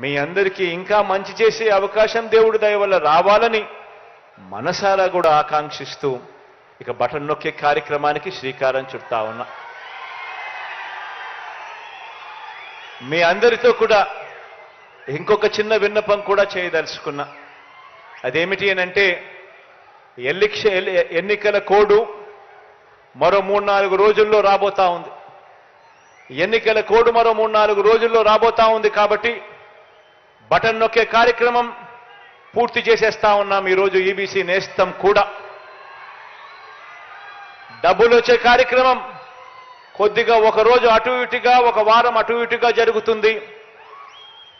మీ అందరికీ ఇంకా మంచి చేసే అవకాశం దేవుడి దయ వల్ల రావాలని మనసారా కూడా ఆకాంక్షిస్తూ ఇక బటన్ నొక్కే కార్యక్రమానికి శ్రీకారం చుడతా ఉన్నా. మీ అందరితో కూడా ఇంకొక చిన్న విన్నపం కూడా చేయదలుచుకున్నా. అదేమిటి అనంటే ఎల్లిక్ష ఎన్నికల కోడు మరో మూడు నాలుగు రోజుల్లో రాబోతా ఉంది. ఎన్నికల కోడ్ మరో మూడు నాలుగు రోజుల్లో రాబోతా ఉంది కాబట్టి బటన్ నొక్కే కార్యక్రమం పూర్తి చేసేస్తా ఉన్నాం ఈరోజు ఈబీసీ నేస్తం కూడా. డబ్బులు వచ్చే కార్యక్రమం కొద్దిగా ఒక రోజు అటు ఇటుగా ఒక వారం అటు ఇటుగా జరుగుతుంది.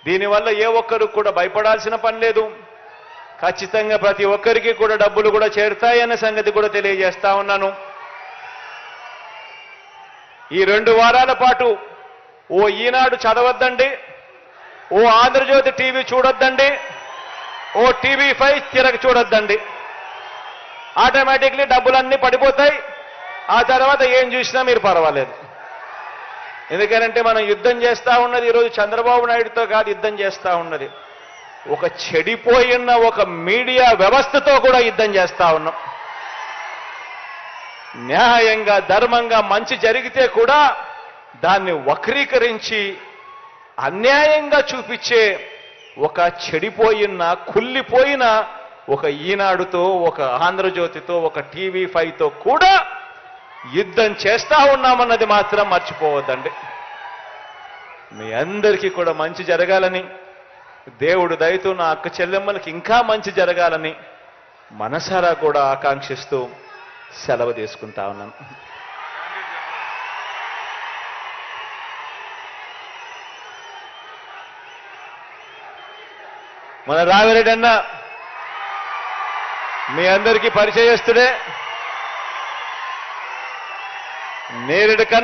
దీనివల్ల ఏ ఒక్కరు కూడా భయపడాల్సిన పని లేదు. ఖచ్చితంగా ప్రతి ఒక్కరికి కూడా డబ్బులు కూడా చేరుతాయన్న సంగతి కూడా తెలియజేస్తా ఉన్నాను. ఈ రెండు వారాల పాటు ఓ ఈనాడు చదవద్దండి. ఓ ఆంధ్రజ్యోతి టీవీ చూడొద్దండి. ఓ టీవీ ఫైవ్ తిరగ చూడొద్దండి. ఆటోమేటిక్లీ డబ్బులన్నీ పడిపోతాయి. ఆ తర్వాత ఏం చూసినా మీరు పర్వాలేదు. ఎందుకనంటే మనం యుద్ధం చేస్తా ఉన్నది ఈరోజు చంద్రబాబు నాయుడుతో కాదు యుద్ధం చేస్తా ఉన్నది. ఒక చెడిపోయిన ఒక మీడియా వ్యవస్థతో కూడా యుద్ధం చేస్తా ఉన్నాం. న్యాయంగా ధర్మంగా మంచి జరిగితే కూడా దాన్ని వక్రీకరించి అన్యాయంగా చూపించే ఒక చెడిపోయిన కుళ్ళిపోయిన ఒక ఈనాడుతో ఒక ఆంధ్రజ్యోతితో ఒక టీవీ ఫైవ్తో కూడా యుద్ధం చేస్తా ఉన్నామన్నది మాత్రం మర్చిపోవద్దండి. మీ అందరికీ కూడా మంచి జరగాలని దేవుడు దయతో నా అక్క చెల్లెమ్మలకి ఇంకా మంచి జరగాలని మనసారా కూడా ఆకాంక్షిస్తూ సెలవు తీసుకుంటా ఉన్నాను. మన రావిరెడ్డి అన్న మీ అందరికీ పరిచయస్తుడే. నేరుడు కన్నా